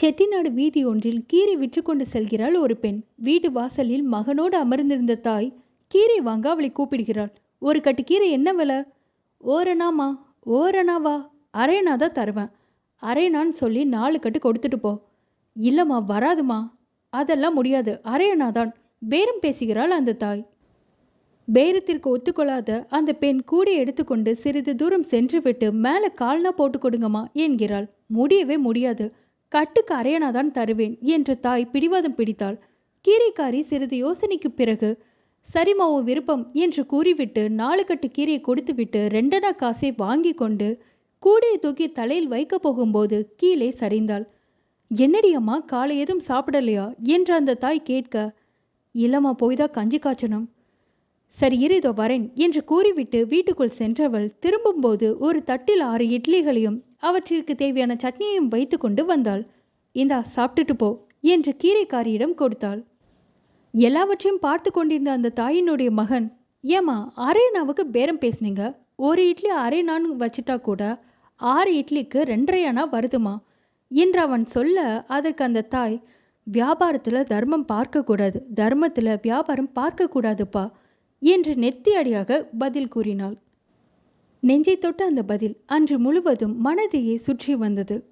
செட்டிநாடு வீதி ஒன்றில் கீரை விற்று கொண்டு செல்கிறாள் ஒரு பெண். வீடு வாசலில் மகனோடு அமர்ந்திருந்த தாய் கீரை வாங்க அவளை கூப்பிடுகிறாள். ஒரு கட்டு கீரை என்ன விலை? ஓரணாமா? ஓரணாவா? அரையணா தான் தருவேன். அரையணான்னு சொல்லி நாலு கட்டு கொடுத்துட்டு போ. இல்லைம்மா வராதுமா. அதெல்லாம் முடியாது. அரையணா தான். பேரம் பேசுகிறாள் அந்த தாய். பேரத்திற்கு ஒத்துக்கொள்ளாத அந்த பெண் கூடை எடுத்துக்கொண்டு சிறிது தூரம் சென்றுவிட்டு மேலே கால்னா போட்டு கொடுங்கம்மா என்கிறாள். முடியவே முடியாது. கட்டுக்கு அரையனாதான் தருவேன் என்று தாய் பிடிவாதம் பிடித்தாள். கீரைக்காரி சிறிது யோசனைக்கு பிறகு சரிம்மா ஓ விருப்பம் என்று கூறிவிட்டு நாலு கட்டு கீரையை கொடுத்துவிட்டு ரெண்டனா காசை வாங்கி கொண்டு கூடையை தூக்கி தலையில் வைக்க போகும்போது கீழே சரிந்தாள். என்னடி அம்மா காலை எதுவும் சாப்பிடலையா? என்று அந்த தாய் கேட்க இல்லம்மா போய் தான் கஞ்சி காய்ச்சணும். சரி இரு இதோ வரேன் என்று கூறிவிட்டு வீட்டுக்குள் சென்றவள் திரும்பும்போது ஒரு தட்டில் ஆறு இட்லிகளையும் அவற்றிற்கு தேவையான சட்னியையும் வைத்து கொண்டு வந்தாள். இந்தா சாப்பிட்டுட்டு போ என்று கீரைக்காரியிடம் கொடுத்தாள். எல்லாவற்றையும் பார்த்து கொண்டிருந்த அந்த தாயினுடைய மகன் ஏமா அரையனாவுக்கு பேரம் பேசுனீங்க? ஒரு இட்லி அரையனான்னு வச்சுட்டா கூட ஆறு இட்லிக்கு ரெண்டரை அணா வருதுமா? என்று அவன் சொல்ல அதற்கு அந்த தாய் வியாபாரத்தில் தர்மம் பார்க்கக்கூடாது தர்மத்தில் வியாபாரம் பார்க்கக்கூடாதுப்பா. என்று நெத்தியடியாக பதில் கூறினாள். நெஞ்சை தொட்ட அந்த பதில் அன்று முழுவதும் மனதையே சுற்றி வந்தது.